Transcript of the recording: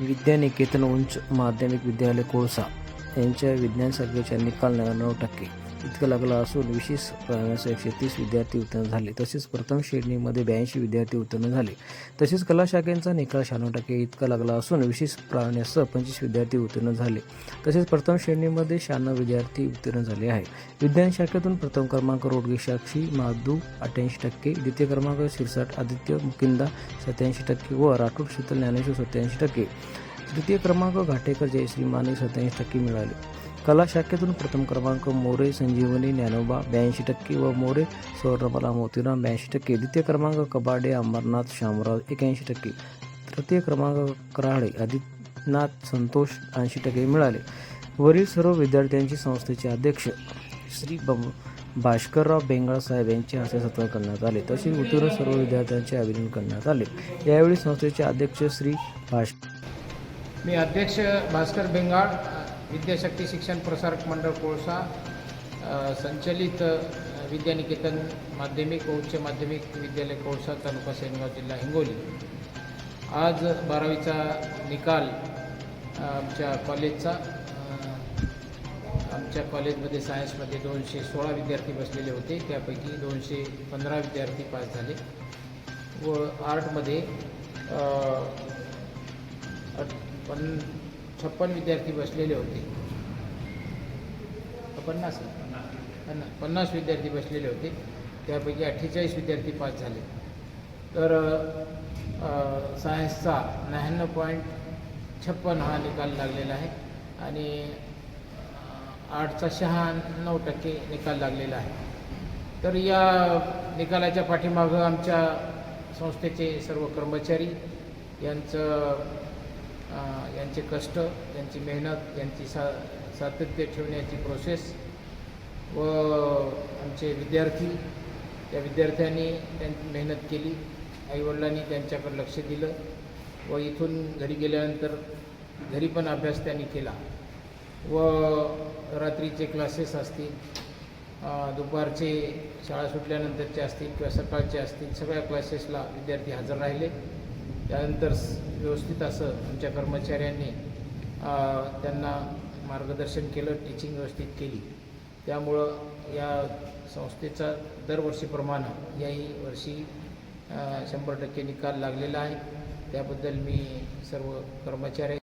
विद्यानिकेतन उच्च माध्यमिक विद्यालय कोळसा. यांच्या विज्ञान शाखेच्या निकाल नव्याण्णव टक्के. इतकं लागला असून विशेष प्रणालीसह एकशे तीस विद्यार्थी उत्तीर्ण झाले. तसेच प्रथम श्रेणीमध्ये ब्याऐंशी विद्यार्थी उत्तीर्ण झाले. तसेच कला शाखेचा निकाल शहाण्णव टक्के इतका लागला असून विशेष प्राण्यासह पंचवीस विद्यार्थी उत्तीर्ण झाले. तसेच प्रथम श्रेणीमध्ये शहाण्णव विद्यार्थी उत्तीर्ण झाले आहे. विज्ञान शाखेतून प्रथम क्रमांक रोडगे साक्षी माधू अठ्ठ्याऐंशी टक्के द्वितीय क्रमांक शिरसाट आदित्य मुकिंदा सत्याऐंशी टक्के व राठोड शीतल ज्ञानेश्वर सत्याऐंशी टक्के. तृतीय क्रमांक घाटेकर जयश्री माने सत्याऐंशी टक्के मिळाले. कला शाखेतून प्रथम क्रमांक मोरे संजीवनी ज्ञानोबा ब्याऐंशी टक्के व मोरे सुवर्णबाला मोतीराम ब्याऐंशी टक्के. द्वितीय क्रमांक कबाडे अमरनाथ शामराव एक्याऐंशी टक्के. तृतीय क्रमांक कराळे आदित्यनाथ संतोष ऐंशी टक्के मिळाले. वरील सर्व विद्यार्थ्यांची संस्थेचे अध्यक्ष श्री बम भास्करराव बेंगाळ साहेब यांच्या हस्ते सत्कार करण्यात आले. तसेच उत्तीर्ण सर्व विद्यार्थ्यांचे अभिनंदन करण्यात आले. यावेळी संस्थेचे अध्यक्ष श्री भाष मी अध्यक्ष भास्कर बेंगाळ विद्याशक्ती शिक्षण प्रसारक मंडळ कोळसा संचलित विद्यानिकेतन माध्यमिक व उच्च माध्यमिक विद्यालय कोळसा तालुका सेनगाव जिल्हा हिंगोली. आज बारावीचा निकाल आमच्या कॉलेजचा. आमच्या कॉलेजमध्ये सायन्समध्ये दोनशे सोळा विद्यार्थी बसलेले होते. त्यापैकी दोनशे पंधरा विद्यार्थी पास झाले. व आर्टमध्ये पण छप्पन विद्यार्थी बसलेले होते. पन्नास पन्नास. पन्नास विद्यार्थी बसलेले होते. त्यापैकी अठ्ठेचाळीस विद्यार्थी पास झाले. तर सायन्सचा नव्याण्णव पॉईंट छप्पन हा निकाल लागलेला आहे आणि आठचा शहाण्णव टक्के निकाल लागलेला आहे. तर या निकालाच्या पाठीमागं आमच्या संस्थेचे सर्व कर्मचारी यांचं यांचे कष्ट यांची मेहनत यांची सा सातत्य ठेवण्याची प्रोसेस व आमचे विद्यार्थी त्या विद्यार्थ्यांनी त्यांची मेहनत केली. आईवडिलांनी त्यांच्याकडे लक्ष दिलं व इथून घरी गेल्यानंतर घरी पण अभ्यास त्यांनी केला व रात्रीचे क्लासेस असतील दुपारचे शाळा सुटल्यानंतरचे असतील किंवा सकाळचे असतील सगळ्या क्लासेसला विद्यार्थी हजर राहिले. त्यानंतर स- व्यवस्थित असं आमच्या कर्मचाऱ्यांनी त्यांना मार्गदर्शन केलं टीचिंग व्यवस्थित केली. त्यामुळं या संस्थेचा दरवर्षीप्रमाणे याही वर्षी शंभर टक्के निकाल लागलेला आहे. त्याबद्दल मी सर्व कर्मचारी